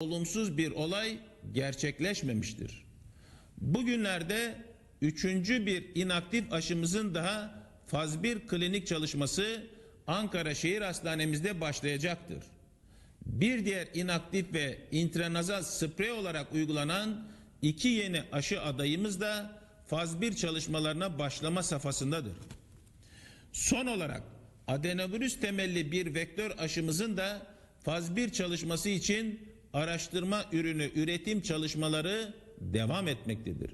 olumsuz bir olay gerçekleşmemiştir. Bugünlerde üçüncü bir inaktif aşımızın daha faz 1 klinik çalışması Ankara Şehir Hastanemizde başlayacaktır. Bir diğer inaktif ve intranazal sprey olarak uygulanan iki yeni aşı adayımız da faz 1 çalışmalarına başlama safhasındadır. Son olarak adenovirüs temelli bir vektör aşımızın da faz 1 çalışması için araştırma ürünü üretim çalışmaları devam etmektedir.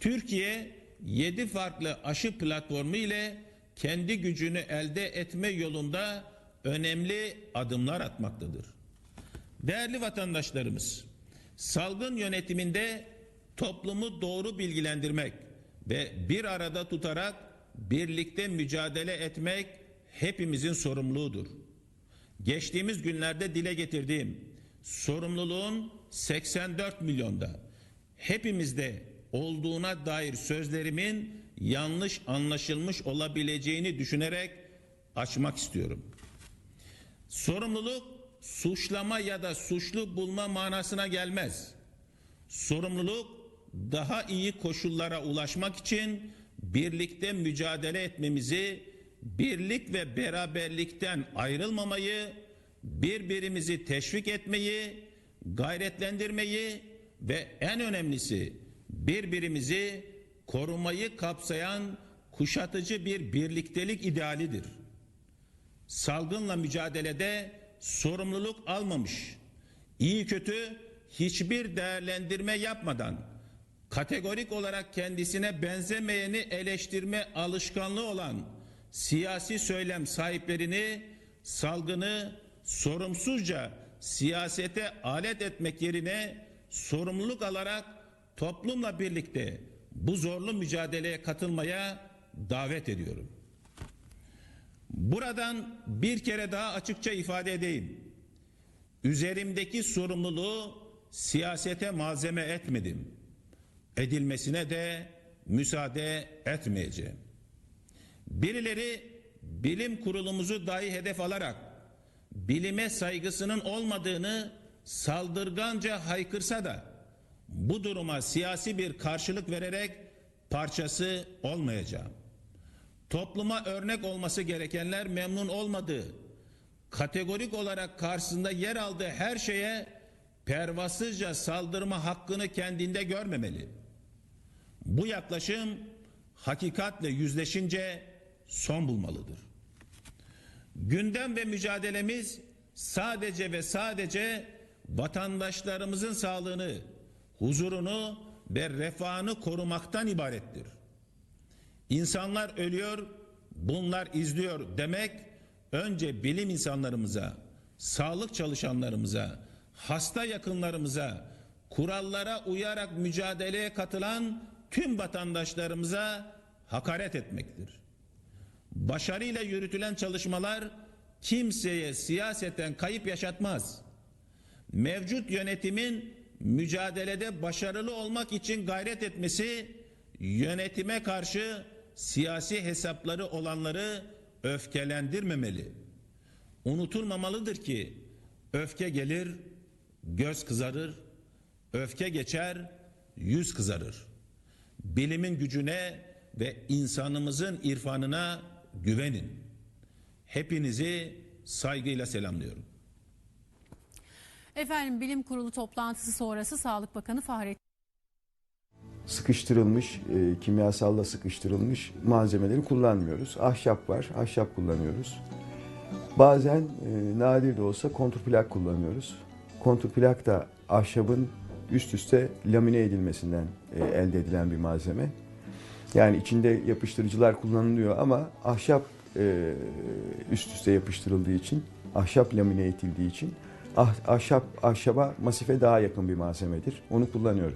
Türkiye 7 farklı aşı platformu ile kendi gücünü elde etme yolunda önemli adımlar atmaktadır. Değerli vatandaşlarımız, salgın yönetiminde toplumu doğru bilgilendirmek ve bir arada tutarak birlikte mücadele etmek hepimizin sorumluluğudur. Geçtiğimiz günlerde dile getirdiğim sorumluluğun 84 milyonda hepimizde olduğuna dair sözlerimin yanlış anlaşılmış olabileceğini düşünerek açmak istiyorum. Sorumluluk suçlama ya da suçlu bulma manasına gelmez. Sorumluluk daha iyi koşullara ulaşmak için birlikte mücadele etmemizi, birlik ve beraberlikten ayrılmamayı, birbirimizi teşvik etmeyi, gayretlendirmeyi ve en önemlisi birbirimizi korumayı kapsayan kuşatıcı bir birliktelik idealidir. Salgınla mücadelede sorumluluk almamış, iyi kötü hiçbir değerlendirme yapmadan kategorik olarak kendisine benzemeyeni eleştirme alışkanlığı olan siyasi söylem sahiplerini salgını sorumsuzca siyasete alet etmek yerine sorumluluk alarak toplumla birlikte bu zorlu mücadeleye katılmaya davet ediyorum. Buradan bir kere daha açıkça ifade edeyim. Üzerimdeki sorumluluğu siyasete malzeme etmedim. Edilmesine de müsaade etmeyeceğim. Birileri bilim kurulumuzu dahi hedef alarak bilime saygısının olmadığını saldırganca haykırsa da bu duruma siyasi bir karşılık vererek parçası olmayacağım. Topluma örnek olması gerekenler memnun olmadığı, kategorik olarak karşısında yer aldığı her şeye pervasızca saldırma hakkını kendinde görmemeli. Bu yaklaşım hakikatle yüzleşince son bulmalıdır. Gündem ve mücadelemiz sadece ve sadece vatandaşlarımızın sağlığını, huzurunu ve refahını korumaktan ibarettir. İnsanlar ölüyor, bunlar izliyor demek önce bilim insanlarımıza, sağlık çalışanlarımıza, hasta yakınlarımıza, kurallara uyarak mücadeleye katılan tüm vatandaşlarımıza hakaret etmektir. Başarıyla yürütülen çalışmalar kimseye siyaseten kayıp yaşatmaz. Mevcut yönetimin mücadelede başarılı olmak için gayret etmesi yönetime karşı siyasi hesapları olanları öfkelendirmemeli. Unutulmamalıdır ki öfke gelir, göz kızarır, öfke geçer, yüz kızarır. Bilimin gücüne ve insanımızın irfanına güvenin. Hepinizi saygıyla selamlıyorum. Efendim bilim kurulu toplantısı sonrası Sağlık Bakanı Fahrettin sıkıştırılmış, e, kimyasalla sıkıştırılmış malzemeleri kullanmıyoruz. Ahşap var, ahşap kullanıyoruz. Bazen e, nadir de olsa kontrplak kullanıyoruz. Kontrplak da ahşabın üst üste lamine edilmesinden e, elde edilen bir malzeme. Yani içinde yapıştırıcılar kullanılıyor ama ahşap e, üst üste yapıştırıldığı için, ahşap lamine edildiği için ah, ahşap ahşaba masife daha yakın bir malzemedir. Onu kullanıyoruz.